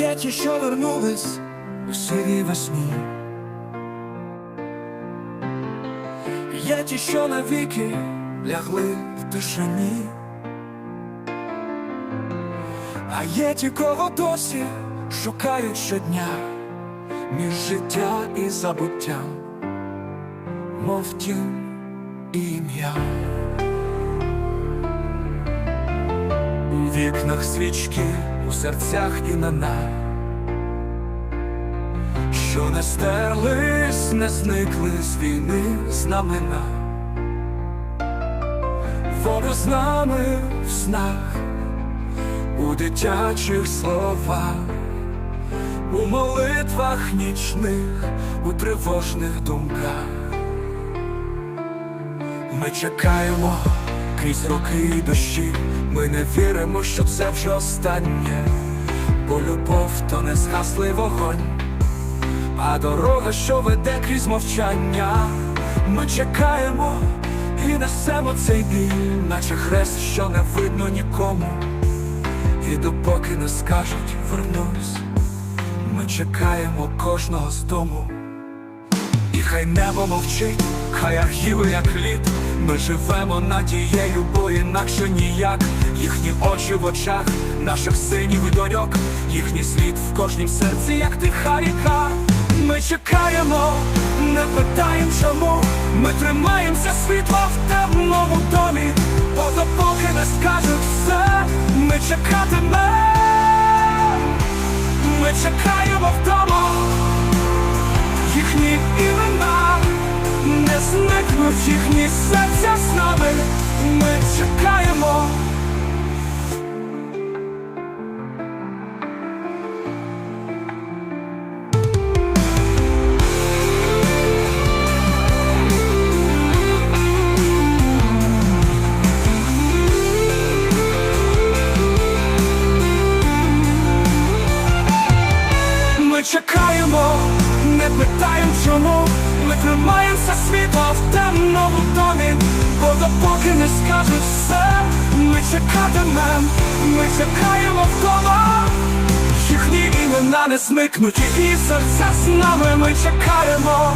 Є ті, що вернулись у сивій весні. Є ті, що навіки лягли в тишині. А є ті, кого досі шукають щодня між життя і забуттям, мов тінь ім'я. У вікнах свічки, у серцях імена, що не стерлись, не зникли з війни знамена. Воно з нами в снах, у дитячих словах, у молитвах нічних, у тривожних думках. Ми чекаємо крізь роки і дощі, ми не віримо, що це вже останнє, бо любов то не згаслий вогонь, а дорога, що веде крізь мовчання. Ми чекаємо і несемо цей біль, наче хрест, що не видно нікому. І допоки не скажуть вернусь, ми чекаємо кожного з дому. І хай небо мовчить, хай архіви як лід Ми живемо надією, бо інакше ніяк. Їхні очі в очах наших синів і доньок. Їхній слід в кожнім серці, як тиха ріка. Ми чекаємо, не питаємо чому. Ми тримаємося світла в темному домі. Бо допоки не скажуть все, ми чекатимемо Ми чекаємо вдома їхні серця з нами. Ми чекаємо. Ми чекаємо, не питаємо чому. Ми тримаємося світла в темному домі, бо допоки не скажуть все, ми чекатимем, ми чекаємо вдома. Їхні імена не смикнуть. І серця з нами ми чекаємо.